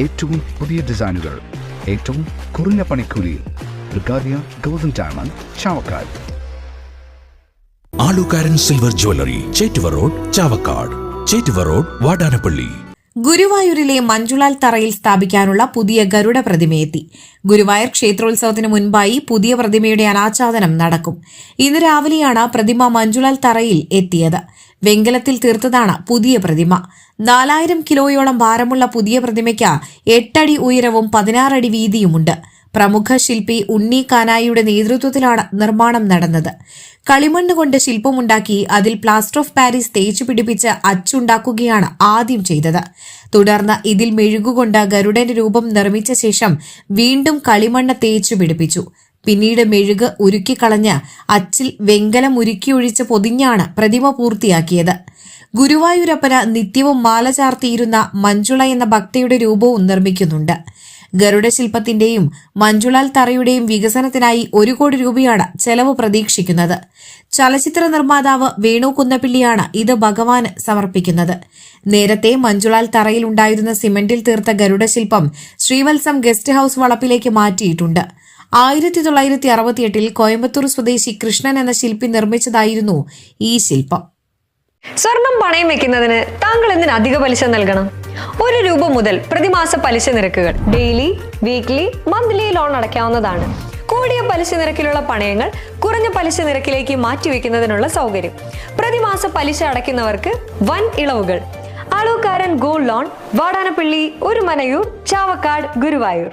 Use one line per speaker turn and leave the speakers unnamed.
ഏറ്റവും പുതിയ ഡിസൈനുകൾ ഏറ്റവും കുറഞ്ഞ പണിക്കൂലിയിൽ. ബ്രിഗാദിയ golden diamond Chavakkad.
Alukkaran silver jewellery Chettuva road Chavakkad. Chettuva road Vadanappally.
ഗുരുവായൂരിലെ മഞ്ജുളാൽ തറയിൽ സ്ഥാപിക്കാനുള്ള പുതിയ ഗരുഡ പ്രതിമയെത്തി. ഗുരുവായൂർ ക്ഷേത്രോത്സവത്തിന് മുൻപായി പുതിയ പ്രതിമയുടെ അനാച്ഛാദനം നടക്കും. ഇന്ന് രാവിലെയാണ് പ്രതിമ മഞ്ജുളാൽ തറയിൽ എത്തിയത്. വെങ്കലത്തിൽ തീർത്തതാണ് പുതിയ പ്രതിമ. നാലായിരം കിലോയോളം ഭാരമുള്ള പുതിയ പ്രതിമയ്ക്ക് എട്ടടി ഉയരവും പതിനാറടി വീതിയുമുണ്ട്. പ്രമുഖ ശില്പി ഉണ്ണി കാനായിയുടെ നേതൃത്വത്തിലാണ് നിർമ്മാണം നടന്നത്. കളിമണ്ണ് കൊണ്ട് ശില്പമുണ്ടാക്കി അതിൽ പ്ലാസ്റ്റർ ഓഫ് പാരീസ് തേച്ചു പിടിപ്പിച്ച് അച്ചുണ്ടാക്കുകയാണ് ആദ്യം ചെയ്തത്. തുടർന്ന് ഇതിൽ മെഴുകുകൊണ്ട് ഗരുഡന്റെ രൂപം നിർമ്മിച്ച ശേഷം വീണ്ടും കളിമണ്ണ് തേച്ചു പിടിപ്പിച്ചു. പിന്നീട് മെഴുക് ഉരുക്കിക്കളഞ്ഞ് അച്ചിൽ വെങ്കലം ഉരുക്കിയൊഴിച്ച് പൊതിഞ്ഞാണ് പ്രതിമ പൂർത്തിയാക്കിയത്. ഗുരുവായൂരപ്പന് നിത്യവും മാല ചാർത്തിയിരുന്ന മഞ്ജുള എന്ന ഭക്തയുടെ രൂപവും നിർമ്മിക്കുന്നുണ്ട്. ഗരുഡ ശില്പത്തിന്റെയും മഞ്ജുളാൽ തറയുടെയും വികസനത്തിനായി ഒരു കോടി രൂപയാണ് ചെലവ് പ്രതീക്ഷിക്കുന്നത്. ചലച്ചിത്ര നിർമ്മാതാവ് വേണു കുന്നപ്പിള്ളിയാണ് ഇത് ഭഗവാന് സമർപ്പിക്കുന്നത്. നേരത്തെ മഞ്ജുളാൽ തറയിൽ ഉണ്ടായിരുന്ന സിമന്റിൽ തീർത്ത ഗരുഡ ശില്പം ശ്രീവത്സം ഗസ്റ്റ് ഹൌസ് വളപ്പിലേക്ക് മാറ്റിയിട്ടുണ്ട്. ആയിരത്തി തൊള്ളായിരത്തി അറുപത്തിയെട്ടിൽ കോയമ്പത്തൂർ സ്വദേശി കൃഷ്ണൻ എന്ന ശില്പി നിർമ്മിച്ചതായിരുന്നു ഈ ശില്പം.
സ്വർണം പണയം വെക്കുന്നതിന് താങ്കൾ എന്തിന് അധിക പലിശ നൽകണം? ഒരു രൂപ മുതൽ പ്രതിമാസ പലിശ നിരക്കുകൾ ഡെയിലി വീക്ക്ലി മന്ത്ലി ലോൺ അടയ്ക്കാവുന്നതാണ്. കൂടിയ പലിശ നിരക്കിലുള്ള പണയങ്ങൾ കുറഞ്ഞ പലിശ നിരക്കിലേക്ക് മാറ്റിവെക്കുന്നതിനുള്ള സൗകര്യം. പ്രതിമാസ പലിശ അടയ്ക്കുന്നവർക്ക് വൻ ഇളവുകൾ. ആളൂക്കാരൻ ഗോൾഡ് ലോൺ വാടാനപ്പള്ളി ഒരു മനയൂർ ചാവക്കാട് ഗുരുവായൂർ.